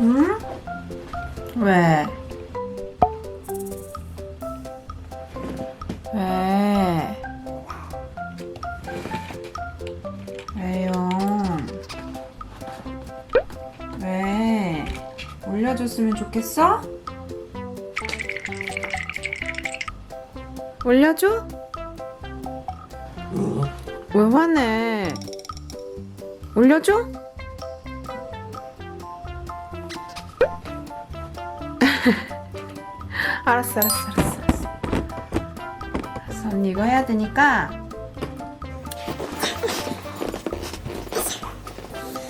응? 왜? 왜? 왜요? 왜? 올려줬으면 좋겠어? 올려줘? 왜 화내? 올려줘? 알았어, 알았어, 알았어, 알았어. 알았어, 언니 이거 해야 되니까.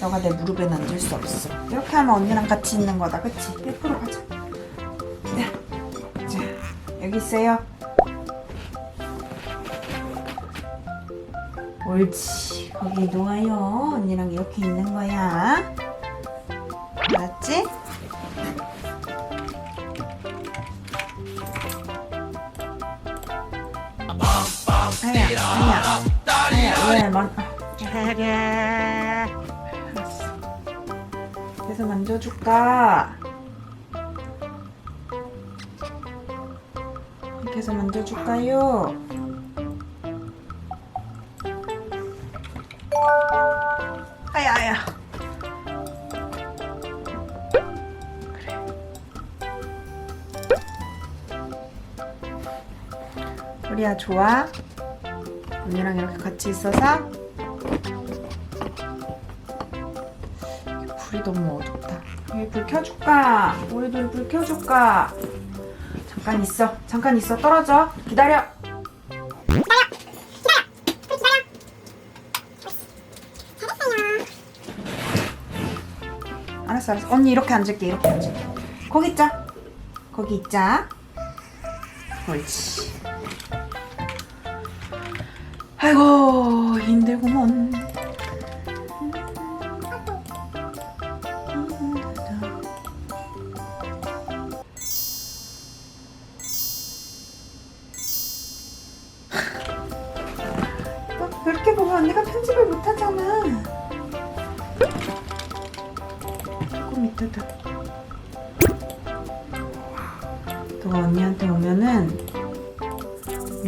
너가 내 무릎에 앉을 수 없어. 이렇게 하면 언니랑 같이 있는 거다, 그치? 옆으로 가자. 네. 자, 여기 있어요. 옳지. 거기 놓아요. 언니랑 이렇게 있는 거야. 알았지? 아야, 아야, 아야, 왜 만? 그래서 만져줄까? 이렇게 해서 만져줄까요? 아야, 아야. 그래. 우리야 좋아? 언니랑 이렇게 같이 있어서 불이 너무 어둡다. 여기 불 켜줄까? 우리도 불 켜줄까? 잠깐 있어. 잠깐 있어. 떨어져. 기다려. 알았어, 알았어. 언니 이렇게 앉을게. 이렇게 앉을게. 거기 있자. 거기 있자. 옳지. 아이고 힘들구먼. 너 그렇게 보면 언니가 편집을 못하잖아. 조금 이따다. 너가 언니한테 오면은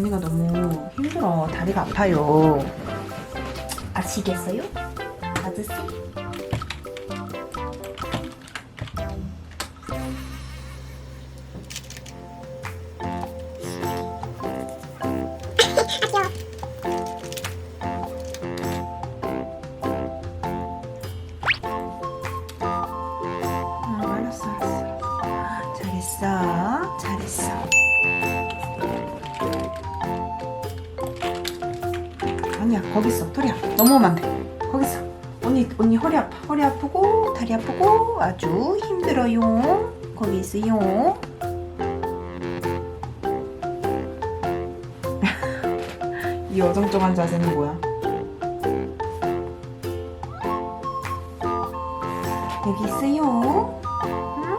언니가 너무 힘들어. 다리가 아파요. 아시겠어요? 아저씨? 아니야 거기 있어 토리야 넘어오면 안돼. 거기 있어 언니 언니 허리 아파. 허리 아프고 다리 아프고 아주 힘들어요. 거기 있어요. 이 어정쩡한 자세는 뭐야? 여기 있어요. 응?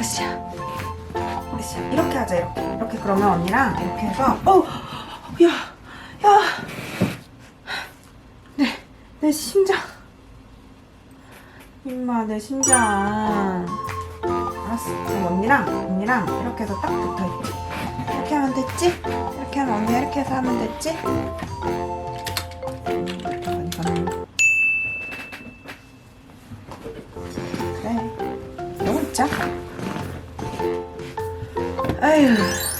으쌰, 으쌰. 이렇게 하자, 이렇게. 이렇게 그러면 언니랑 이렇게 해서, 어, 야, 야. 내, 내 심장. 임마, 내 심장. 알았어. 그럼 언니랑, 언니랑 이렇게 해서 딱 붙어 있지. 이렇게 하면 됐지? 이렇게 하면 언니 이렇게 해서 하면 됐지? 哎呀。